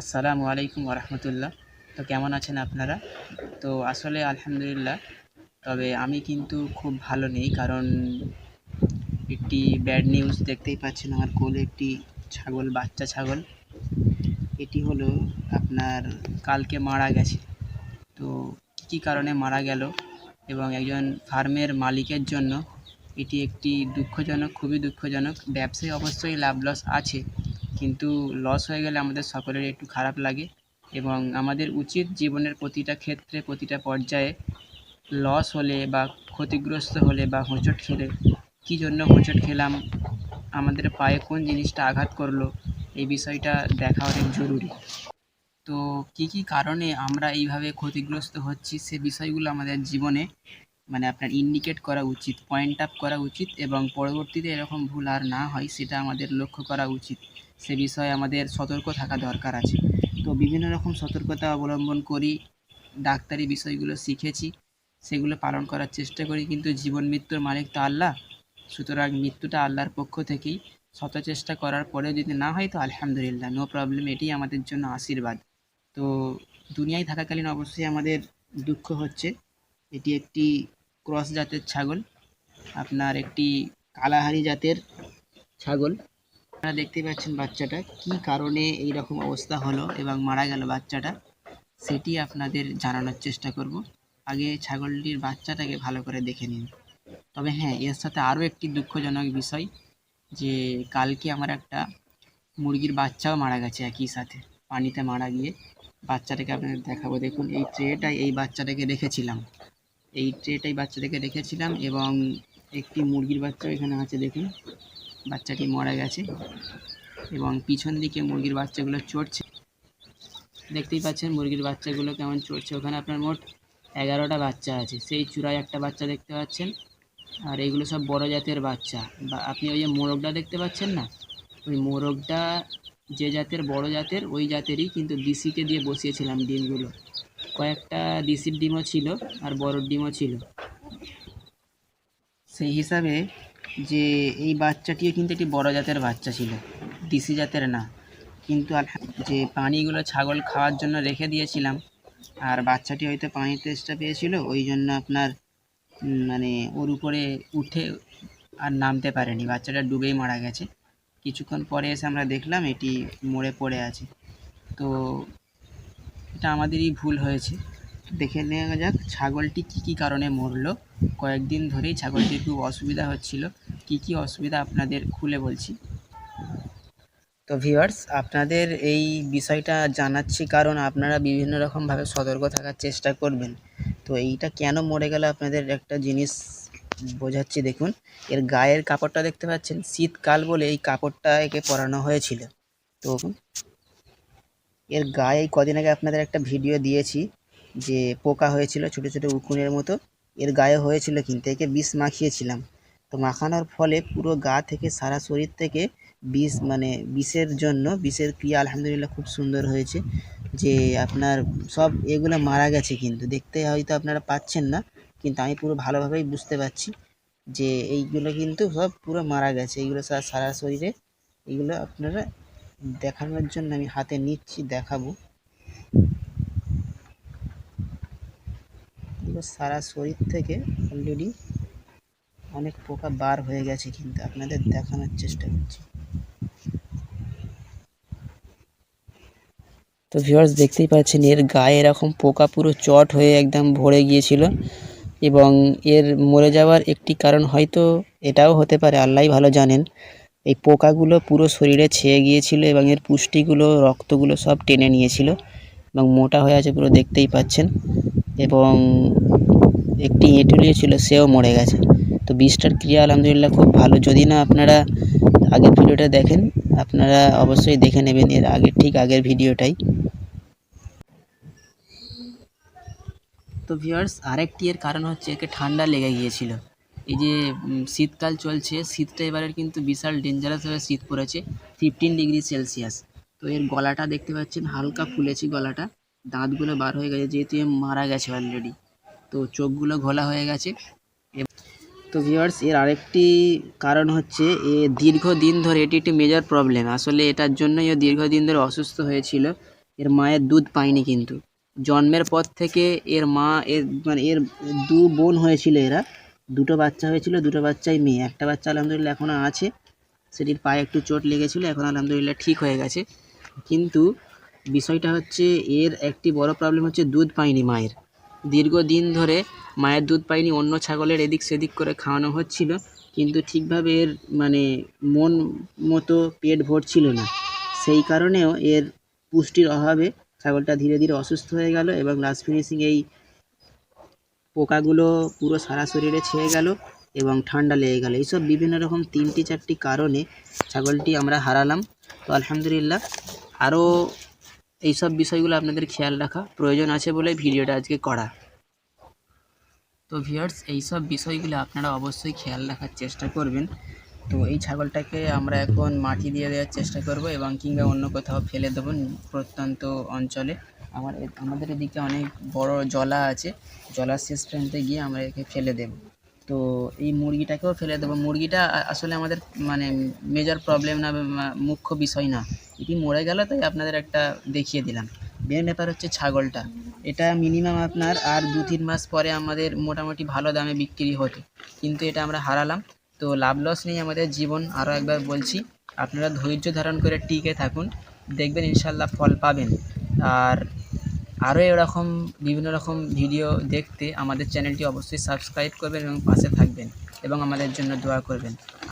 আসসালামু আলাইকুম ওরহমতুল্লাহ তো কেমন আছেন আপনারা? তো আসলে আলহামদুলিল্লাহ, তবে আমি কিন্তু খুব ভালো নেই কারণ একটি ব্যাড নিউজ দেখতেই পাচ্ছেন আমার কোলে একটি ছাগল, বাচ্চা ছাগল। এটি হলো আপনার কালকে মারা গেছে। তো কী কী কারণে মারা গেল এবং একজন ফার্মের মালিকের জন্য এটি একটি দুঃখজনক, খুবই দুঃখজনক। ব্যবসায় অবশ্যই লাভ লস আছে। কিন্তু লস হয়ে গেলে আমাদের সকলের একটু খারাপ লাগে এবং আমাদের উচিত জীবনের প্রতিটা ক্ষেত্রে, প্রতিটা পর্যায়ে লস হলে বা ক্ষতিগ্রস্ত হলে বা হোঁচট খেলে কী জন্য হোঁচট খেলাম, আমাদের পায়ে কোন জিনিসটা আঘাত করল, এই বিষয়টা দেখা অনেক জরুরি। তো কী কী কারণে আমরা এইভাবে ক্ষতিগ্রস্ত হচ্ছি সে বিষয়গুলো আমাদের জীবনে মানে আপনার ইন্ডিকেট করা উচিত পয়েন্ট আপ করা উচিত এবং পরবর্তীতে এরকম ভুল আর না হয় সেটা আমাদের লক্ষ্য করা উচিত। সে বিষয়ে আমাদের সতর্ক থাকা দরকার আছে। তো বিভিন্ন রকম সতর্কতা অবলম্বন করি, ডাক্তারি বিষয়গুলো শিখেছি, সেগুলো পালন করার চেষ্টা করি, কিন্তু জীবন মৃত্যুর মালিক তো আল্লাহ। সুতরাং মৃত্যুটা আল্লাহর পক্ষ থেকেই শত চেষ্টা করার পরেও যদি না হয় তো আলহামদুলিল্লাহ নো প্রবলেম এটাই আমাদের জন্য আশীর্বাদ। তো দুনিয়ায় থাকাকালীন অবশ্যই আমাদের দুঃখ হচ্ছে। এটি একটি ক্রস জাতের ছাগল, আপনার একটি কালাহারি জাতের ছাগল। আপনারা দেখতেই পাচ্ছেন বাচ্চাটা, কি কারণে এই রকম অবস্থা হলো এবং মারা গেল বাচ্চাটা, সেটি আপনাদের জানানোর চেষ্টা করব। আগে ছাগলটির বাচ্চাটাকে ভালো করে দেখে নিন। তবে হ্যাঁ এর সাথে আরও একটি দুঃখজনক বিষয় যে, কালকে আমার একটা মুরগির বাচ্চাও মারা গেছে একই সাথে, পানিতে মারা গিয়ে। বাচ্চাটাকে আপনাদের দেখাবো। দেখুন, এই ট্রেটাই এই বাচ্চাটাকে রেখেছিলাম। এই ট্রেটাই বাচ্চাটাকে রেখেছিলাম এবং একটি মুরগির বাচ্চা এখানে আছে, দেখুন। বাচ্চাটি মারা গেছে এবং পিছন দিকে মুরগির বাচ্চাগুলো চড়ছে। দেখতেই পাচ্ছেন মুরগির বাচ্চাগুলো কেমন চড়ছে। ওখানে আপনার মোট এগারোটা বাচ্চা আছে। সেই চূড়ায় একটা বাচ্চা দেখতে পাচ্ছেন। আর এগুলো সব বড় জাতের বাচ্চা। বা আপনি ওই যে মোরগটা দেখতে পাচ্ছেন না? ওই মোরগটা যে জাতের বড় জাতের, ওই জাতেরই কিন্তু দিশিকে দিয়ে বসিয়েছিলাম ডিমগুলো। কয়েকটা দিশির ডিমও ছিল আর বড় ডিমও ছিল। সেই হিসাবে যে এই বাচ্চাটিও কিন্তু একটি বড় জাতের বাচ্চা ছিল, দিশি জাতের না। কিন্তু যে পানিগুলো ছাগল খাওয়ার জন্য রেখে দিয়েছিলাম, আর বাচ্চাটি হয়তো পানির তেষ্টা পেয়েছিল, ওই জন্য আপনার মানে ওর উপরে উঠে আর নামতে পারেনি। বাচ্চাটা ডুবেই মারা গেছে। কিছুক্ষণ পরে এসে আমরা দেখলাম এটি মরে পড়ে আছে। তো এটা আমাদেরই ভুল হয়েছে। দেখে নেওয়া যাক ছাগলটি কী কী কারণে মরলো। কয়েকদিন ধরেই ছাগলটির খুব অসুবিধা হচ্ছিল। কী কী অসুবিধা আপনাদের খুলে বলছি। তো ভিউয়ার্স আপনাদের এই বিষয়টা জানাচ্ছি কারণ আপনারা বিভিন্ন রকমভাবে সতর্ক থাকার চেষ্টা করবেন। তো এইটা কেন মরে গেল আপনাদের একটা জিনিস বোঝাচ্ছি, দেখুন। এর গায়ের কাপড়টা দেখতে পাচ্ছেন? শীতকাল বলে এই কাপড়টা একে পরানো হয়েছিল। তো এর গায়ে কদিন আগে আপনাদের একটা ভিডিও দিয়েছি। যে পোকা হয়েছিল, ছোটো ছোটো উকুনের মতো, এর গায়ে হয়েছিল কিন্তু, একে বিষ মাখিয়েছিলাম। তো মাখানোর ফলে পুরো গা থেকে, সারা শরীর থেকে বিষ মানে বিষের জন্য, বিষের ক্রিয়া আলহামদুলিল্লাহ খুব সুন্দর হয়েছে যে আপনার সব এগুলো মারা গেছে কিন্তু। দেখতে হয়তো আপনারা পাচ্ছেন না, কিন্তু আমি পুরো ভালোভাবেই বুঝতে পারছি যে এইগুলো কিন্তু সব পুরো মারা গেছে। এইগুলো সারা শরীরে এগুলো আপনারা দেখানোর জন্য আমি হাতে নিচ্ছি, দেখাবো। এগুলো সারা শরীর থেকে অলরেডি অনেক পোকা বার হয়ে গেছে কিন্তু আপনাদের দেখানোর চেষ্টা করছি। তো ভিউয়ার্স দেখতেই পাচ্ছেন, এর গায়ে এরকম পোকা পুরো চট হয়ে একদম ভরে গিয়েছিল এবং এর মরে যাওয়ার একটি কারণ হয়তো এটাও হতে পারে, আল্লাহই ভালো জানেন। এই পোকাগুলো পুরো শরীরে ছেয়ে গিয়েছিল এবং এর পুষ্টিগুলো, রক্তগুলো সব টেনে নিয়েছিল এবং মোটা হয়ে আছে পুরো দেখতেই পাচ্ছেন এবং একটি এঁটুলিও ছিল সেও মরে গেছে। তো বিষটার ক্রিয়া আলহামদুলিল্লাহ খুব ভালো। যদি না আপনারা আগের ভিডিওটা দেখেন, আপনারা অবশ্যই দেখে নেবেন। এর আগের, ঠিক আগের ভিডিওটাই। তো ভিউয়ার্স আরেকটি এর কারণ হচ্ছে একে ঠান্ডা লেগে গিয়েছিল। এই যে শীতকাল চলছে, শীতটা এবারের কিন্তু বিশাল ডেঞ্জারাসভাবে শীত পড়েছে ফিফটিন ডিগ্রি সেলসিয়াস তো এর গলাটা দেখতে পাচ্ছেন, হালকা ফুলেছে গলাটা। দাঁতগুলো বার হয়ে গেছে, যেহেতু মারা গেছে অলরেডি তো চোখগুলো ঘোলা হয়ে গেছে। তো ভিউয়ার্স এর আরেকটি কারণ হচ্ছে, এ দীর্ঘদিন ধরে এটি একটি মেজর প্রবলেম আসলে এটার জন্যই ও দীর্ঘদিন ধরে অসুস্থ হয়েছিল। এর মায়ের দুধ পায়নি কিন্তু। জন্মের পর থেকে এর মা, এর মানে এর দু বোন হয়েছিল এরা। দুটো বাচ্চা হয়েছিল, দুটো বাচ্চাই মেয়ে। একটা বাচ্চা আলহামদুলিল্লাহ এখনও আছে। সেটির পায়ে একটু চোট লেগেছিল, এখন আলহামদুলিল্লাহ ঠিক হয়ে গেছে। কিন্তু বিষয়টা হচ্ছে, এর একটি বড় প্রবলেম হচ্ছে দুধ পায়নি মায়ের। দীর্ঘদিন ধরে মায়ের দুধ পায়নি, অন্য ছাগলের এদিক সেদিক করে খাওয়ানো হচ্ছিল, কিন্তু ঠিকভাবে এর মানে মন মতো পেট ভরছিল না। সেই কারণেও এর পুষ্টির অভাবে ছাগলটা ধীরে ধীরে অসুস্থ হয়ে গেল এবং লাস্ট ফিনিশিং এই পোকাগুলো পুরো সারা শরীরে ছেয়ে গেল এবং ঠান্ডা লেগে গেল। এইসব বিভিন্ন রকম তিনটি চারটি কারণে ছাগলটি আমরা হারালাম। তো আলহামদুলিল্লাহ, আরও এইসব বিষয়গুলো আপনাদের খেয়াল রাখা প্রয়োজন আছে বলে ভিডিওটা আজকে করা। তো ভিউয়ার্স, এইসব বিষয়গুলো আপনারা অবশ্যই খেয়াল রাখার চেষ্টা করবেন। তো এই ছাগলটাকে আমরা এখন মাটি দিয়ে দেওয়ার চেষ্টা করব এবং কিংবা অন্য কোথাও ফেলে দেবো প্রত্যন্ত অঞ্চলে। আমার আমাদের এদিকে অনেক বড় জলা আছে, জলার শেষ প্রান্তে গিয়ে আমরা একে ফেলে দেব। তো এই মুরগিটাকেও ফেলে দেবো। মুরগিটা আসলে আমাদের মানে মেজর প্রবলেম না মুখ্য বিষয় না। এটি মরে গেল, তাই আপনাদের একটা দেখিয়ে দিলাম। মেন ব্যাপার হচ্ছে ছাগলটা। এটা মিনিমাম আপনার আর দু তিন মাস পরে আমাদের মোটামুটি ভালো দামে বিক্রি হতো। কিন্তু এটা আমরা হারালাম। তো লাভ লস নেই আমাদের জীবন আরও একবার বলছি। আপনারা ধৈর্য ধারণ করে টিকে থাকুন। দেখবেন ইনশাল্লাহ ফল পাবেন। আর আরও এরকম বিভিন্ন রকম ভিডিও দেখতে আমাদের চ্যানেলটি অবশ্যই সাবস্ক্রাইব করবেন এবং পাশে থাকবেন এবং আমাদের জন্য দোয়া করবেন।